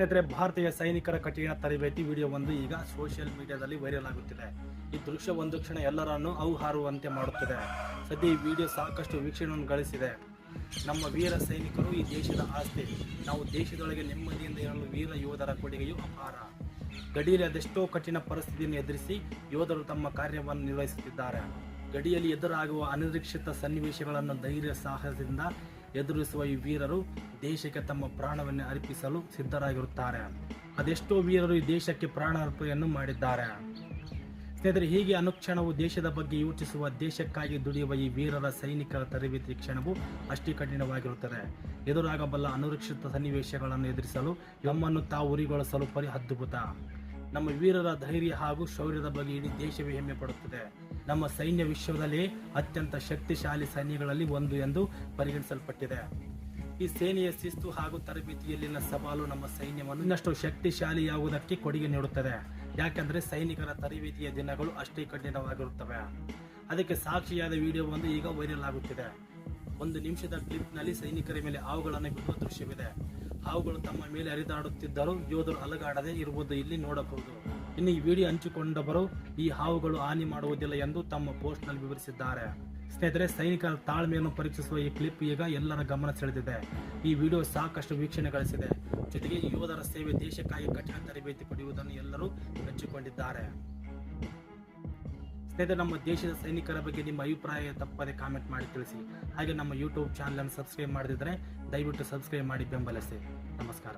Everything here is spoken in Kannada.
ಸ್ನೇಹಿತರೆ, ಭಾರತೀಯ ಸೈನಿಕರ ಕಠಿಣ ತರಬೇತಿ ವಿಡಿಯೋ ಒಂದು ಈಗ ಸೋಷಿಯಲ್ ಮೀಡಿಯಾದಲ್ಲಿ ವೈರಲ್ ಆಗುತ್ತಿದೆ. ಈ ದೃಶ್ಯ ಒಂದು ಕ್ಷಣ ಎಲ್ಲರನ್ನು ಔಹಾರುವಂತೆ ಮಾಡುತ್ತದೆ. ಸದ್ಯ ಈ ವಿಡಿಯೋ ಸಾಕಷ್ಟು ವೀಕ್ಷಣೆಯನ್ನು ಗಳಿಸಿದೆ. ನಮ್ಮ ವೀರ ಸೈನಿಕರು ಈ ದೇಶದ ಆಸ್ತಿ. ನಾವು ದೇಶದೊಳಗೆ ನೆಮ್ಮದಿಯಿಂದ ಇರಲು ವೀರ ಯೋಧರ ಕೊಡುಗೆಯು ಅಪಾರ. ಗಡಿಯಲ್ಲಿ ಅದೆಷ್ಟೋ ಕಠಿಣ ಪರಿಸ್ಥಿತಿಯನ್ನು ಎದುರಿಸಿ ಯೋಧರು ತಮ್ಮ ಕಾರ್ಯವನ್ನು ನಿರ್ವಹಿಸುತ್ತಿದ್ದಾರೆ. ಗಡಿಯಲ್ಲಿ ಎದುರಾಗುವ ಅನಿರೀಕ್ಷಿತ ಸನ್ನಿವೇಶಗಳನ್ನು ಧೈರ್ಯ, ಸಾಹಸದಿಂದ ಎದುರಿಸುವ ಈ ವೀರರು ದೇಶಕ್ಕೆ ತಮ್ಮ ಪ್ರಾಣವನ್ನು ಅರ್ಪಿಸಲು ಸಿದ್ಧರಾಗಿರುತ್ತಾರೆ. ಅದೆಷ್ಟೋ ವೀರರು ಈ ದೇಶಕ್ಕೆ ಪ್ರಾಣಾರ್ಪಣೆಯನ್ನು ಮಾಡಿದ್ದಾರೆ. ಸ್ನೇಹಿತರೆ, ಹೀಗೆ ಅನುಕ್ಷಣವು ದೇಶದ ಬಗ್ಗೆ ಯೋಚಿಸುವ ದೇಶಕ್ಕಾಗಿ ದುಡಿಯುವ ಈ ವೀರರ ಸೈನಿಕರ ತರಬೇತಿ ಕ್ಷಣವು ಅಷ್ಟೇ ಕಠಿಣವಾಗಿರುತ್ತದೆ. ಎದುರಾಗಬಲ್ಲ ಅನುರಕ್ಷಿತ ಸನ್ನಿವೇಶಗಳನ್ನು ಎದುರಿಸಲು ನಮ್ಮನ್ನು ತಾವು ಉರಿಗೊಳಿಸಲು ಪರಿ ಅದ್ಭುತ ನಮ್ಮ ವೀರರ ಧೈರ್ಯ ಹಾಗೂ ಶೌರ್ಯದ ಬಗ್ಗೆ ಇಡೀ ದೇಶವೇ ಹೆಮ್ಮೆ ಪಡುತ್ತದೆ ನಮ್ಮ ಸೈನ್ಯ ವಿಶ್ವದಲ್ಲಿ ಅತ್ಯಂತ ಶಕ್ತಿಶಾಲಿ ಸೈನ್ಯಗಳಲ್ಲಿ ಒಂದು ಎಂದು ಪರಿಗಣಿಸಲ್ಪಟ್ಟಿದೆ. ಈ ಸೇನೆಯ ಶಿಸ್ತು ಹಾಗೂ ತರಬೇತಿಯಲ್ಲಿನ ಸವಾಲು ನಮ್ಮ ಸೈನ್ಯವನ್ನು ಇನ್ನಷ್ಟು ಶಕ್ತಿಶಾಲಿಯಾಗುವುದಕ್ಕೆ ಕೊಡುಗೆ ನೀಡುತ್ತದೆ. ಯಾಕೆಂದರೆ ಸೈನಿಕರ ತರಬೇತಿಯ ದಿನಗಳು ಅಷ್ಟೇ ಕಠಿಣವಾಗಿರುತ್ತವೆ. ಅದಕ್ಕೆ ಸಾಕ್ಷಿಯಾದ ವಿಡಿಯೋ ಒಂದು ಈಗ ವೈರಲ್ ಆಗುತ್ತಿದೆ. ಒಂದು ನಿಮಿಷದ ಕ್ಲಿಪ್ನಲ್ಲಿ ಸೈನಿಕರ ಮೇಲೆ ಹಾವುಗಳನ್ನು ಬಿಡುವ ದೃಶ್ಯವಿದೆ. ಹಾವುಗಳು ತಮ್ಮ ಮೇಲೆ ಹರಿದಾಡುತ್ತಿದ್ದರೂ ಯೋಧರು ಅಲಗಾಡದೆ ಇರುವುದು ಇಲ್ಲಿ ನೋಡಬಹುದು. ಇನ್ನು ಈ ವಿಡಿಯೋ ಹಂಚಿಕೊಂಡವರು ಈ ಹಾವುಗಳು ಹಾನಿ ಮಾಡುವುದಿಲ್ಲ ಎಂದು ತಮ್ಮ ಪೋಸ್ಟ್ನಲ್ಲಿ ವಿವರಿಸಿದ್ದಾರೆ. ಸ್ನೇಹಿತರೆ, ಸೈನಿಕರ ತಾಳ್ಮೆಯನ್ನು ಪರೀಕ್ಷಿಸುವ ಈ ಕ್ಲಿಪ್ ಈಗ ಎಲ್ಲರ ಗಮನ ಸೆಳೆದಿದೆ. ಈ ವಿಡಿಯೋ ಸಾಕಷ್ಟು ವೀಕ್ಷಣೆ ಗಳಿಸಿದೆ. ಜೊತೆಗೆ ಯೋಧರ ಸೇವೆ ದೇಶಕ್ಕಾಗಿ ಕಠಿಣ ತರಬೇತಿ ಪಡೆಯುವುದನ್ನು ಎಲ್ಲರೂ ಮೆಚ್ಚಿಕೊಂಡಿದ್ದಾರೆ. ಸ್ನೇಹಿತರೆ, ನಮ್ಮ ದೇಶದ ಸೈನಿಕರ ಬಗ್ಗೆ ನಿಮ್ಮ ಅಭಿಪ್ರಾಯ ತಪ್ಪದೆ ಕಾಮೆಂಟ್ ಮಾಡಿ ತಿಳಿಸಿ. ಹಾಗೆ ನಮ್ಮ ಯೂಟ್ಯೂಬ್ ಚಾನಲ್ ಅನ್ನು ಸಬ್ಸ್ಕ್ರೈಬ್ ಮಾಡದಿದ್ದರೆ ದಯವಿಟ್ಟು ಸಬ್ಸ್ಕ್ರೈಬ್ ಮಾಡಿ ಬೆಂಬಲಿಸಿ. ನಮಸ್ಕಾರ.